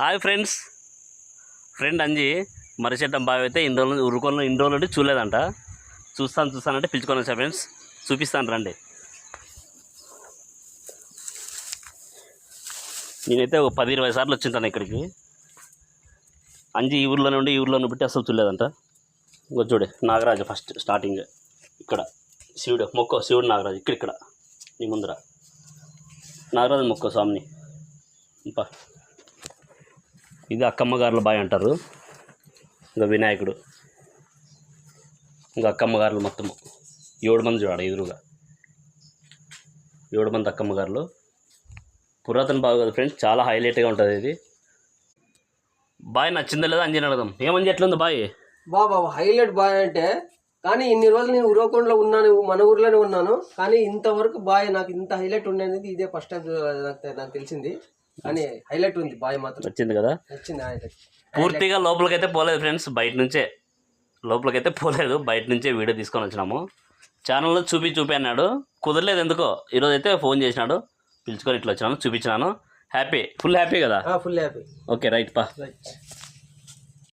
Hi friends. Friend Anji మరిచెట్టం బావి అయితే ఇన్ని రోజులు ఉరుకొని ఇన్ని రోజులు చూడలేదంట. చూస్తాను చూస్తానంటే పిలుచుకొని వచ్చా ఫ్రెండ్స్. చూపిస్తాను రండి. నేనైతే ఒక పది ఇరవై సార్లు వచ్చింటాను ఇక్కడికి. అంజి ఈ ఊర్లో నుండి ఈ ఊర్లో బట్టి అసలు చూడలేదంట. ఇంకో చూడే నాగరాజు ఫస్ట్ స్టార్టింగ్ ఇక్కడ. శివుడు మొక్క శివుడు నాగరాజు ఇక్కడ ఇక్కడ. నీ ముందర. నాగరాజు మొక్కో స్వామిని. ఇంపా ఇది అక్కమ్మ గారుల బాయ్ అంటారు. ఇంకా వినాయకుడు. ఇంకా అక్కమ్మ గారులు మొత్తం. ఏడు మంది చూడాలి ఎదురుగా. ఏడు మంది అక్కమ్మ గారులు పురాతన బావి కదా ఫ్రెండ్స్ చాలా హైలైట్గా ఉంటుంది ఇది. బాయ్ నచ్చిందా లేదా అంజని అడగదాం. ఏమని ఎట్లుంది బాయ్? బాబా హైలైట్ బాయ్ అంటే కానీ ఇన్ని రోజులు నేను ఉరవకొండలో ఉన్నాను మన ఊర్లోనే ఉన్నాను కానీ ఇంతవరకు బాయ్ నాకు ఇంత హైలైట్ ఉండేది ఇదే ఫస్ట్ టైం నాకు నాకు తెలిసింది. కానీ హైలైట్ ఉంది బాయ్ మాత్రం. నచ్చింది కదా? హైలైట్. పూర్తిగా లోపలికైతే పోలేదు ఫ్రెండ్స్ బయట నుంచే. లోపలికైతే పోలేదు బయట నుంచే వీడియో తీసుకొని వచ్చినాము. ఛానల్లో చూపి చూపి అన్నాడు. కుదరలేదు ఎందుకో ఈరోజు అయితే ఫోన్ చేసినాడు. పిలుచుకొని ఇట్లా వచ్చినాను చూపించినాను. హ్యాపీ ఫుల్ హ్యాపీ కదా? ఫుల్ హ్యాపీ ఓకే రైట్ పా. రైట్